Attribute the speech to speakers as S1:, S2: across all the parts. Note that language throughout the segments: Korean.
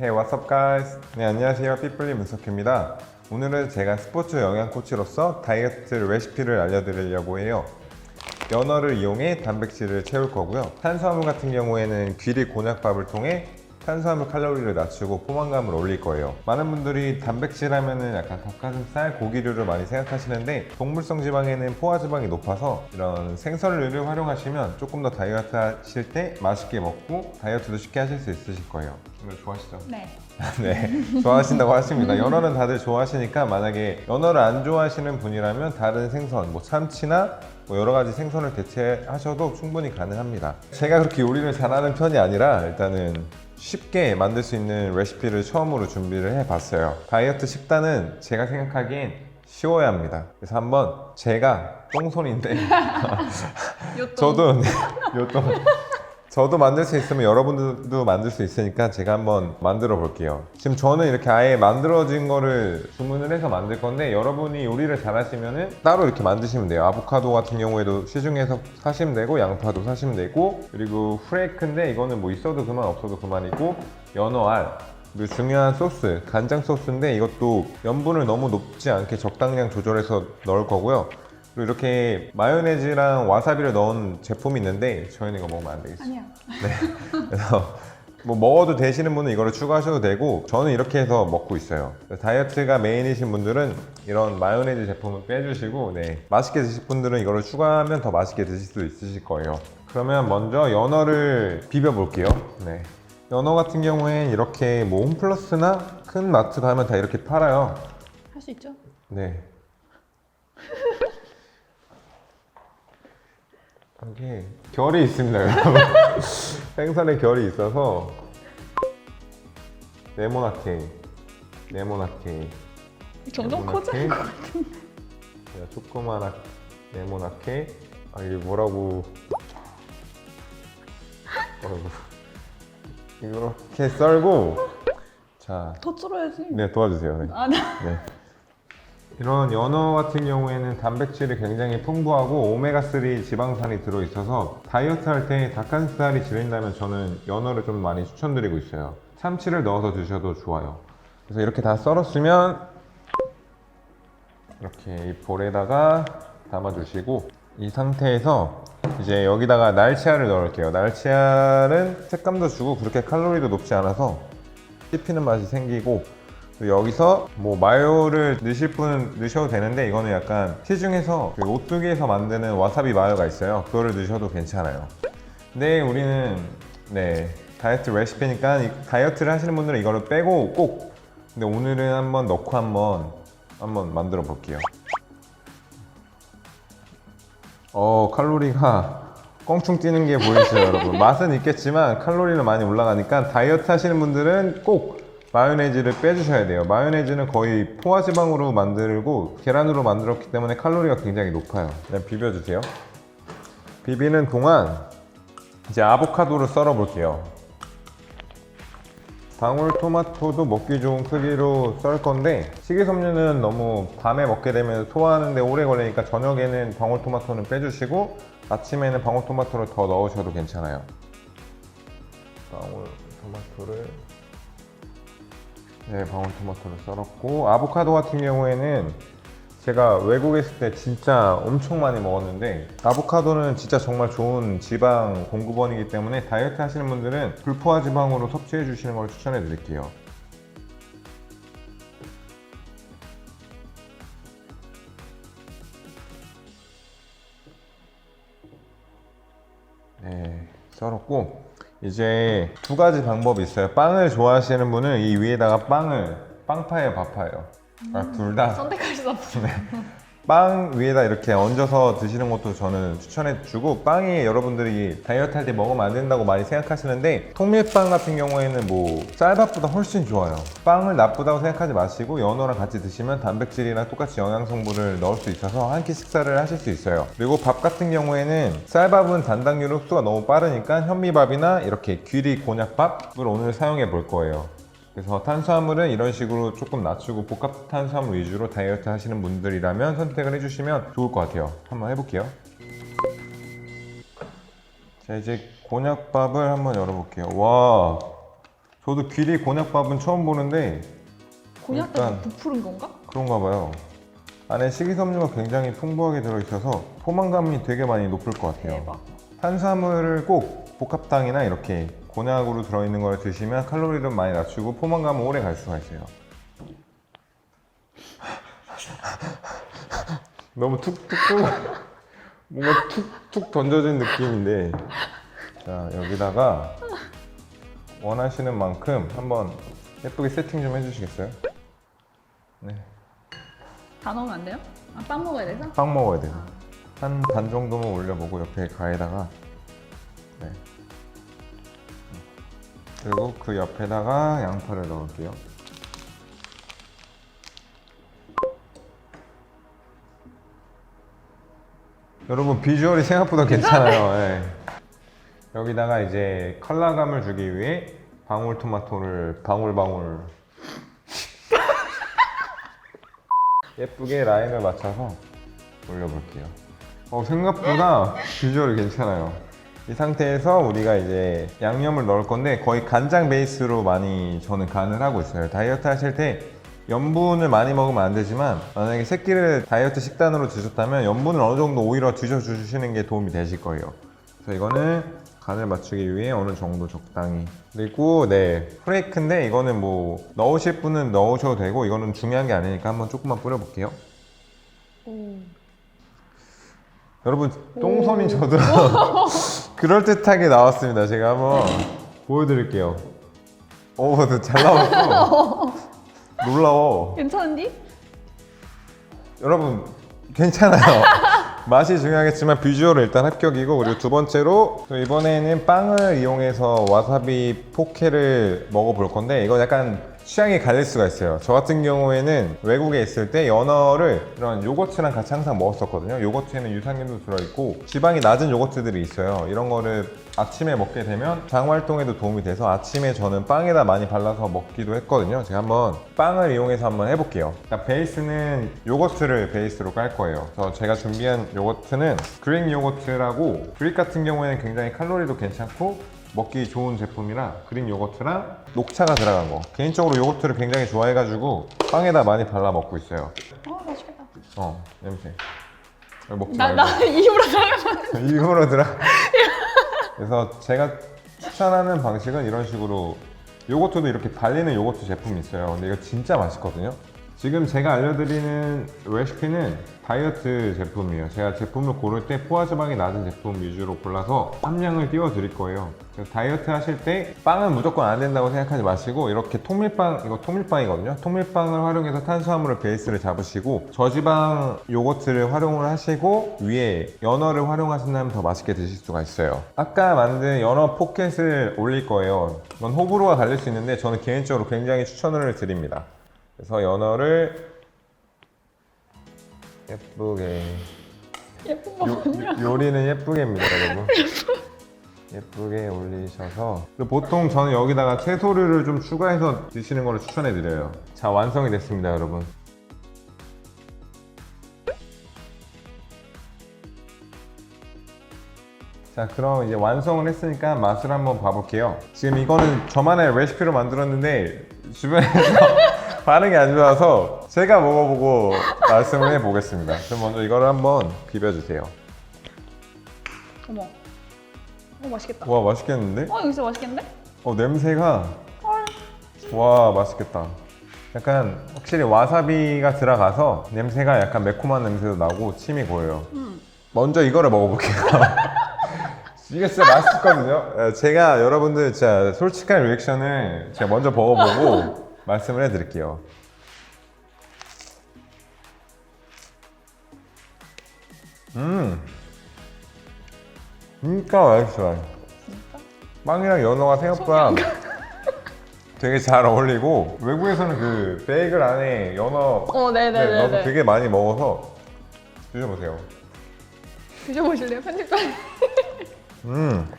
S1: Hey, what's up, guys? 네, 안녕하세요. 삐뿔리 문석규입니다. 오늘은 제가 스포츠 영양 코치로서 다이어트 레시피를 알려드리려고 해요. 연어를 이용해 단백질을 채울 거고요. 탄수화물 같은 경우에는 귀리 곤약밥을 통해 탄수화물 칼로리를 낮추고 포만감을 올릴 거예요. 많은 분들이 단백질 하면은 약간 닭가슴살, 고기류를 많이 생각하시는데 동물성 지방에는 포화 지방이 높아서 이런 생선류를 활용하시면 조금 더 다이어트 하실 때 맛있게 먹고 다이어트도 쉽게 하실 수 있으실 거예요. 이거 좋아하시죠?
S2: 네.
S1: 네, 좋아하신다고 하십니다. 연어는 다들 좋아하시니까 만약에 연어를 안 좋아하시는 분이라면 다른 생선, 뭐 참치나 뭐 여러 가지 생선을 대체하셔도 충분히 가능합니다. 제가 그렇게 요리를 잘하는 편이 아니라 일단은 쉽게 만들 수 있는 레시피를 처음으로 준비를 해봤어요. 다이어트 식단은 제가 생각하기엔 쉬워야 합니다. 그래서 한번 제가 똥손인데 저도 네, 요또 저도 만들 수 있으면 여러분들도 만들 수 있으니까 제가 한번 만들어 볼게요. 지금 저는 이렇게 아예 만들어진 거를 주문을 해서 만들 건데 여러분이 요리를 잘 하시면은 따로 이렇게 만드시면 돼요. 아보카도 같은 경우에도 시중에서 사시면 되고 양파도 사시면 되고 그리고 프레이크인데 이거는 뭐 있어도 그만 없어도 그만이고 연어알 그리고 중요한 소스 간장 소스인데 이것도 염분을 너무 높지 않게 적당량 조절해서 넣을 거고요. 그리고 이렇게 마요네즈랑 와사비를 넣은 제품이 있는데 저희는 이거 먹으면 안 되겠어요.
S2: 아니야.
S1: 그래서 뭐 먹어도 되시는 분은 이거를 추가하셔도 되고 저는 이렇게 해서 먹고 있어요. 다이어트가 메인이신 분들은 이런 마요네즈 제품을 빼주시고 네 맛있게 드실 분들은 이거를 추가하면 더 맛있게 드실 수 있으실 거예요. 그러면 먼저 연어를 비벼 볼게요. 네. 연어 같은 경우엔 이렇게 뭐 홈플러스나 큰 마트 가면 다 이렇게 팔아요.
S2: 할 수 있죠?
S1: 네. 이게 결이 있습니다, 여러분. 생선에 결이 있어서 네모나게, 네모나게,
S2: 점점. 커지는 것 같은.
S1: 야, 조그마나 네모나게. 아 이게 뭐라고? 뭐라고? 이렇게 썰고 자,
S2: 더 줄어야지.
S1: 네 도와주세요. 네.
S2: 아, 나.
S1: 네. 이런 연어 같은 경우에는 단백질이 굉장히 풍부하고 오메가3 지방산이 들어있어서 다이어트 할 때 닭가슴살이 질린다면 저는 연어를 좀 많이 추천드리고 있어요. 참치를 넣어서 드셔도 좋아요. 그래서 이렇게 다 썰었으면 이렇게 이 볼에다가 담아주시고 이 상태에서 이제 여기다가 날치알을 넣을게요. 날치알은 색감도 주고 그렇게 칼로리도 높지 않아서 씹히는 맛이 생기고 여기서 뭐 마요를 넣으실 분은 넣으셔도 되는데 이거는 약간 시중에서 그 오뚜기에서 만드는 와사비 마요가 있어요. 그거를 넣으셔도 괜찮아요. 근데 우리는 네 다이어트 레시피니까 이 다이어트를 하시는 분들은 이거를 빼고 꼭 근데 오늘은 한번 넣고 한번 한번 만들어 볼게요. 어 칼로리가 껑충 뛰는 게 보이시죠 여러분 맛은 있겠지만 칼로리는 많이 올라가니까 다이어트 하시는 분들은 꼭 마요네즈를 빼주셔야 돼요. 마요네즈는 거의 포화지방으로 만들고 계란으로 만들었기 때문에 칼로리가 굉장히 높아요. 그냥 비벼주세요. 비비는 동안 이제 아보카도를 썰어 볼게요. 방울토마토도 먹기 좋은 크기로 썰 건데 식이섬유는 너무 밤에 먹게 되면 소화하는데 오래 걸리니까 저녁에는 방울토마토는 빼주시고 아침에는 방울토마토를 더 넣으셔도 괜찮아요. 방울토마토를 네 방울토마토를 썰었고 아보카도 같은 경우에는 제가 외국에 있을 때 진짜 엄청 많이 먹었는데 아보카도는 진짜 정말 좋은 지방 공급원이기 때문에 다이어트 하시는 분들은 불포화 지방으로 섭취해 주시는 걸 추천해 드릴게요. 네, 썰었고 이제 두 가지 방법이 있어요. 빵을 좋아하시는 분은 이 위에다가 빵을 빵파예요, 밥파예요. 아, 둘 다.
S2: 선택할 수 없어.
S1: 빵 위에다 이렇게 얹어서 드시는 것도 저는 추천해 주고 빵이 여러분들이 다이어트 할 때 먹으면 안 된다고 많이 생각하시는데 통밀빵 같은 경우에는 뭐 쌀밥보다 훨씬 좋아요. 빵을 나쁘다고 생각하지 마시고 연어랑 같이 드시면 단백질이랑 똑같이 영양 성분을 넣을 수 있어서 한 끼 식사를 하실 수 있어요. 그리고 밥 같은 경우에는 쌀밥은 단당류 흡수가 너무 빠르니까 현미밥이나 이렇게 귀리 곤약밥을 오늘 사용해 볼 거예요 그래서 탄수화물은 이런 식으로 조금 낮추고 복합 탄수화물 위주로 다이어트 하시는 분들이라면 선택을 해주시면 좋을 것 같아요. 한번 해볼게요. 자 이제 곤약밥을 한번 열어볼게요. 와 저도 귀리 곤약밥은 처음 보는데
S2: 곤약
S1: 일단-
S2: 때문에 부푸른 건가?
S1: 그런가 봐요. 안에 식이섬유가 굉장히 풍부하게 들어있어서 포만감이 되게 많이 높을 것 같아요.
S2: 대박.
S1: 탄수화물을 꼭 복합당이나 이렇게 곤약으로 들어있는 걸 드시면 칼로리를 많이 낮추고 포만감은 오래 갈 수가 있어요. 너무 툭툭 뭔가 툭툭 던져진 느낌인데 자 여기다가 원하시는 만큼 한번 예쁘게 세팅 좀 해주시겠어요? 네.
S2: 다 넣으면 안 돼요? 아, 빵 먹어야 돼서?
S1: 빵 먹어야 돼요. 한 반 정도만 올려보고 옆에 가에다가 네. 그리고 그 옆에다가 양파를 넣을게요. 여러분 비주얼이 생각보다 괜찮아요. 예. 여기다가 이제 컬러감을 주기 위해 방울토마토를 방울방울 예쁘게 라인을 맞춰서 올려볼게요. 어, 생각보다 비주얼이 괜찮아요. 이 상태에서 우리가 이제 양념을 넣을 건데 거의 간장 베이스로 많이 저는 간을 하고 있어요. 다이어트 하실 때 염분을 많이 먹으면 안 되지만 만약에 새끼를 다이어트 식단으로 드셨다면 염분을 어느 정도 오히려 드셔주시는 게 도움이 되실 거예요. 그래서 이거는 간을 맞추기 위해 어느 정도 적당히 그리고 네 프레이크인데 이거는 뭐 넣으실 분은 넣으셔도 되고 이거는 중요한 게 아니니까 한번 조금만 뿌려볼게요.
S2: 오.
S1: 여러분 똥손인 저도 그럴듯하게 나왔습니다. 제가 한번 보여드릴게요. 오 잘 나왔어. 놀라워.
S2: 괜찮은디?
S1: 여러분 괜찮아요. 맛이 중요하겠지만 비주얼은 일단 합격이고 그리고 두 번째로 또 이번에는 빵을 이용해서 와사비 포케를 먹어볼 건데 이거 약간 취향이 갈릴 수가 있어요. 저 같은 경우에는 외국에 있을 때 연어를 이런 요거트랑 같이 항상 먹었었거든요. 요거트에는 유산균도 들어있고 지방이 낮은 요거트들이 있어요. 이런 거를 아침에 먹게 되면 장 활동에도 도움이 돼서 아침에 저는 빵에다 많이 발라서 먹기도 했거든요. 제가 한번 빵을 이용해서 한번 해볼게요. 자, 베이스는 요거트를 베이스로 깔 거예요. 그래서 제가 준비한 요거트는 그릭 요거트라고 그릭 같은 경우에는 굉장히 칼로리도 괜찮고 먹기 좋은 제품이라 그릭 요거트랑 녹차가 들어간 거 개인적으로 요거트를 굉장히 좋아해가지고 빵에다 많이 발라 먹고 있어요
S2: 어, 맛있겠다.
S1: 어 냄새 먹지
S2: 나,
S1: 말고
S2: 나 입으로 들어가면.
S1: 일부러 들어. 그래서 제가 추천하는 방식은 이런 식으로 요거트도 이렇게 발리는 요거트 제품이 있어요. 근데 이거 진짜 맛있거든요. 지금 제가 알려드리는 레시피는 다이어트 제품이에요. 제가 제품을 고를 때 포화지방이 낮은 제품 위주로 골라서 함량을 띄워 드릴 거예요. 다이어트 하실 때 빵은 무조건 안 된다고 생각하지 마시고 이렇게 통밀빵, 이거 통밀빵이거든요. 통밀빵을 활용해서 탄수화물을 베이스를 잡으시고 저지방 요거트를 활용을 하시고 위에 연어를 활용하신다면 더 맛있게 드실 수가 있어요. 아까 만든 연어 포켓을 올릴 거예요. 이건 호불호가 갈릴 수 있는데 저는 개인적으로 굉장히 추천을 드립니다. 그래서 연어를 예쁘게
S2: 예쁜 거
S1: 요,
S2: 뭐냐?
S1: 요- 요리는 예쁘게입니다, 여러분. 예쁘게 올리셔서 그리고 보통 저는 여기다가 채소류를 좀 추가해서 드시는 거를 추천해 드려요. 자 완성이 됐습니다, 여러분. 자 그럼 이제 완성을 했으니까 맛을 한번 봐볼게요. 지금 이거는 저만의 레시피로 만들었는데 주변에서 반응이 안 좋아서 제가 먹어보고 말씀을 해보겠습니다. 그럼 먼저 이거를 한번 비벼주세요.
S2: 어머. 어, 맛있겠다.
S1: 와 맛있겠는데?
S2: 어, 이거 진짜 맛있겠는데?
S1: 어 냄새가
S2: 헐.
S1: 와 맛있겠다. 약간 확실히 와사비가 들어가서 냄새가 약간 매콤한 냄새도 나고 침이 고여요.
S2: 음.
S1: 먼저 이거를 먹어볼게요. 이게 진짜 맛있거든요. 어, 제가 여러분들 진짜 솔직한 리액션을 제가 먼저 먹어보고 말씀을 해드릴게요. 음, 진짜 맛있어요.
S2: 진짜?
S1: 빵이랑 연어가 생각보다 되게 잘 어울리고 외국에서는 그 베이글 안에 연어
S2: 어,
S1: 네, 넣어서
S2: 네네네네.
S1: 되게 많이 먹어서 드셔보세요.
S2: 드셔보실래요? 편집자.
S1: 음.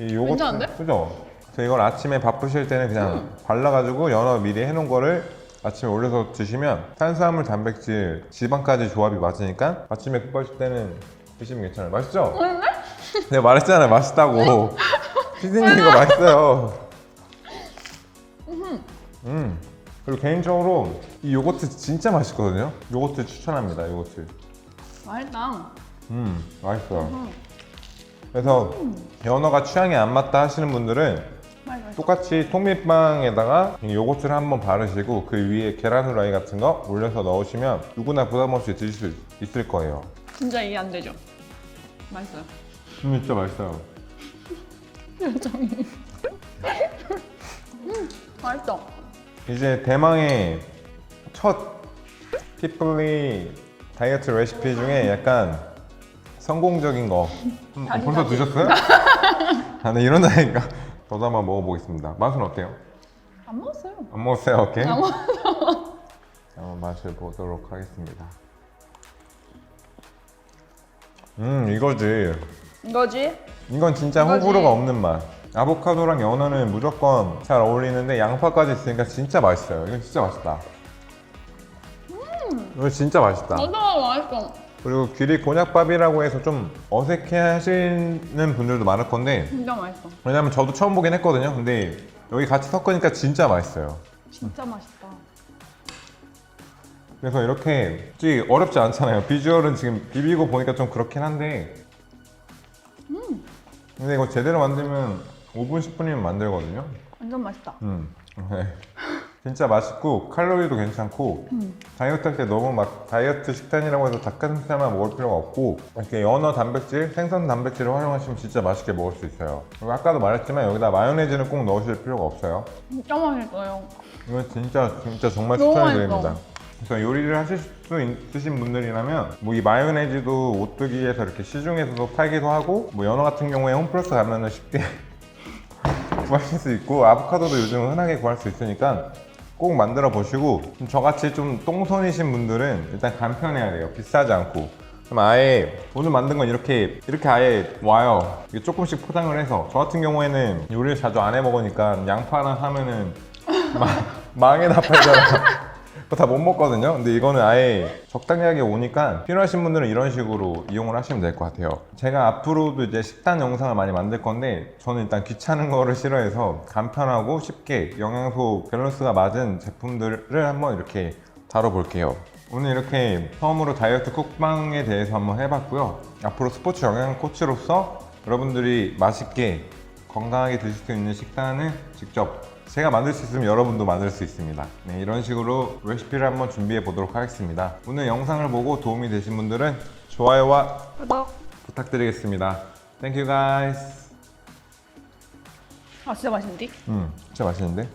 S1: 이 요거트
S2: 괜찮은데?
S1: 그죠? 저 이걸 아침에 바쁘실 때는 그냥 발라가지고 연어 미리 해놓은 거를 아침에 올려서 드시면 탄수화물, 단백질, 지방까지 조합이 맞으니까 아침에 급하실 때는 드시면 괜찮아요. 맛있죠? 내가 말했잖아요. 맛있다고. 피디님 이거 맛있어요. 음. 그리고 개인적으로 이 요거트 진짜 맛있거든요. 요거트 추천합니다. 요거트.
S2: 맛있다.
S1: 음, 맛있어요. 그래서 연어가 취향에 안 맞다 하시는 분들은. 똑같이 통밀빵에다가 이 요거트를 한번 바르시고 그 위에 계란 후라이 같은 거 올려서 넣으시면 누구나 부담 없이 드실 수 있을 거예요.
S2: 진짜 이해 안 되죠? 맛있어요.
S1: 음, 진짜 맛있어요.
S2: 표정이. 음, 맛있어.
S1: 이제 대망의 첫 피플리 다이어트 레시피 중에 약간 성공적인 거 음,
S2: 다시,
S1: 벌써. 드셨어요? 아, 네 이런다니까 저도 한번 먹어보겠습니다 맛은 어때요?
S2: 안 먹었어요.
S1: 안 먹었어요? 오케이
S2: 안 먹.
S1: 한번 맛을 보도록 하겠습니다 음 이거지
S2: 이거지?
S1: 이건 진짜
S2: 이거지.
S1: 호불호가 없는 맛 아보카도랑 연어는 무조건 잘 어울리는데 양파까지 있으니까 진짜 맛있어요 이건 진짜 맛있다 이거 진짜 맛있다
S2: 나도 맛있어.
S1: 그리고 귀리 곤약밥이라고 해서 좀 어색해 하시는 분들도 많을 건데
S2: 진짜 맛있어.
S1: 왜냐면 저도 처음 보긴 했거든요 근데 여기 같이 섞으니까 진짜 맛있어요
S2: 진짜 맛있다.
S1: 그래서 이렇게 솔직히 어렵지 않잖아요 비주얼은 지금 비비고 보니까 좀 그렇긴 한데 근데 이거 제대로 만들면 5분 10분이면 만들거든요
S2: 완전 맛있다.
S1: 음, 네. 진짜 맛있고 칼로리도 괜찮고 다이어트 할 때 너무 막 다이어트 식단이라고 해서 닭가슴살만 먹을 필요가 없고 이렇게 연어 단백질, 생선 단백질을 활용하시면 진짜 맛있게 먹을 수 있어요 그리고 아까도 말했지만 여기다 마요네즈는 꼭 넣으실 필요가 없어요
S2: 진짜 맛있어요.
S1: 이건 진짜 진짜 정말
S2: 맛있어.
S1: 그래서 요리를 하실 수 있으신 분들이라면 뭐 이 마요네즈도 오뚜기에서 이렇게 시중에서도 팔기도 하고 뭐 연어 같은 경우에 홈플러스 가면은 쉽게 구하실 수 있고 아보카도도 요즘 흔하게 구할 수 있으니까 꼭 만들어 보시고 좀 저같이 좀 똥손이신 분들은 일단 간편해야 돼요. 비싸지 않고. 그럼 아예 오늘 만든 건 이렇게 이렇게 아예 와요. 이게 조금씩 포장을 해서. 저 같은 경우에는 요리를 자주 안 해 먹으니까 양파랑 하면은 마, 망에다 팔잖아 그거 다 못 먹거든요. 근데 이거는 아예 적당하게 오니까 필요하신 분들은 이런 식으로 이용을 하시면 될 것 같아요. 제가 앞으로도 이제 식단 영상을 많이 만들 건데 저는 일단 귀찮은 거를 싫어해서 간편하고 쉽게 영양소 밸런스가 맞은 제품들을 한번 이렇게 다뤄볼게요. 오늘 이렇게 처음으로 다이어트 쿡방에 대해서 한번 해봤고요. 앞으로 스포츠 영양 코치로서 여러분들이 맛있게 건강하게 드실 수 있는 식단을 직접 제가 만들 수 있으면 여러분도 만들 수 있습니다. 네, 이런 식으로 레시피를 한번 준비해 보도록 하겠습니다. 오늘 영상을 보고 도움이 되신 분들은 좋아요와
S2: 구독.
S1: 부탁드리겠습니다. Thank you guys.
S2: 아 진짜 맛있는데?
S1: 음, 진짜 맛있는데?